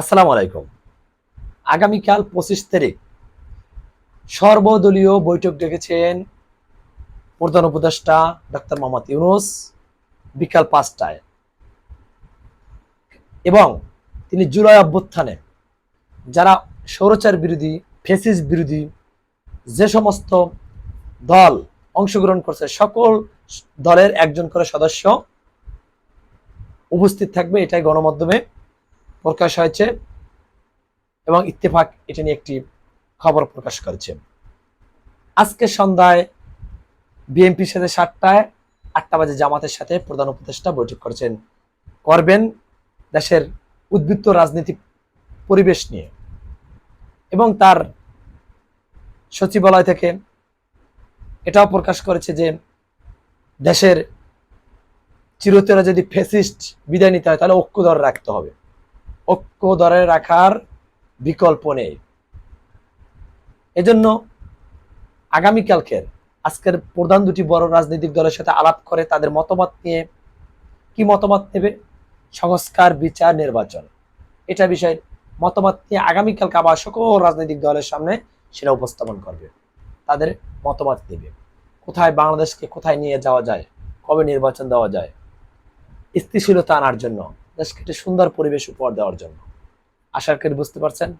আসসালামু আলাইকুম। আগামীকাল পঁচিশ তারিখ। সর্বদলীয় বৈঠক ডেকেছেন প্রধান উপদেষ্টা ডক্টর মোহাম্মদ ইউনুস বিকাল পাঁচটায়। এবং তিনি জুলাই অভ্যুত্থানে যারা সৌরচার বিরোধী ফেসিস বিরোধী, যে সমস্ত দল অংশগ্রহণ করছে, সকল দলের একজন করে সদস্য উপস্থিত থাকবে এটাই গণমাধ্যমে। প্রকাশ হয়েছে এবং ইত্তেফাক এটা নিয়ে একটি খবর প্রকাশ করেছে। আজকে সন্ধ্যায় বিএনপির সাথে সাতটায় আটটা বাজে জামাতের সাথে প্রধান উপদেষ্টা বৈঠক করেছেন করবেন দেশের উদ্বৃত্ত রাজনৈতিক পরিবেশ নিয়ে। এবং তার সচিবালয় থেকে এটাও প্রকাশ করেছে যে দেশের চিরতরে যদি ফেসিস্ট বিদায় নিতে হয় তাহলে ঐক্য ধরে রাখতে হবে। ঐক্য ধরে রাখার বিকল্প নেই। এজন্য আগামীকালকের আজকের প্রধান দুটি বড় রাজনৈতিক দলের সাথে আলাপ করে তাদের মতামত নিয়ে কি মতামত নেবে? সংস্কার, বিচার, নির্বাচন। এটা বিষয়ে মতামত নিয়ে আগামীকালকে আবার সকল রাজনৈতিক দলের সামনে সেটা উপস্থাপন করবে। তাদের মতামত নেবে। কোথায় বাংলাদেশকে কোথায় নিয়ে যাওয়া যায়? কবে নির্বাচন দেওয়া যায়? স্থিতিশীলতা আনার জন্য দেশকে একটি সুন্দর পরিবেশ উপহার দেওয়ার জন্য। আশা করি বুঝতে পারছেন।